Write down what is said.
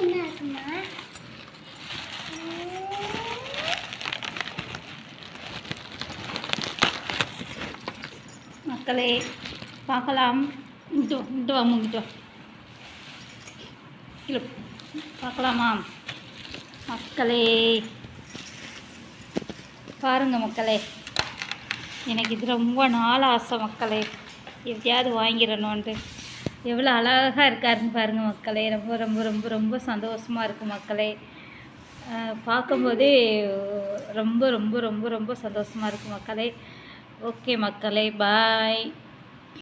என்ன இருக்குமா மக்களே பார்க்கலாம். இங்கிட்டு வா, இங்கிட்டு வாங்க இங்கிட்டு பார்க்கலாமா? மக்களே பாருங்க மக்களே. எனக்கு இது ரொம்ப நாள் ஆசை மக்களே. எப்படியாவது வாங்கிடணுன்ட்டு எவ்வளோ அழகாக இருக்காருன்னு பாருங்கள் மக்களே. ரொம்ப ரொம்ப ரொம்ப ரொம்ப சந்தோஷமாக இருக்குது மக்களே. பார்க்கும்போதே ரொம்ப ரொம்ப ரொம்ப ரொம்ப சந்தோஷமாக இருக்குது மக்களே. ஓகே மக்களே. பாய்.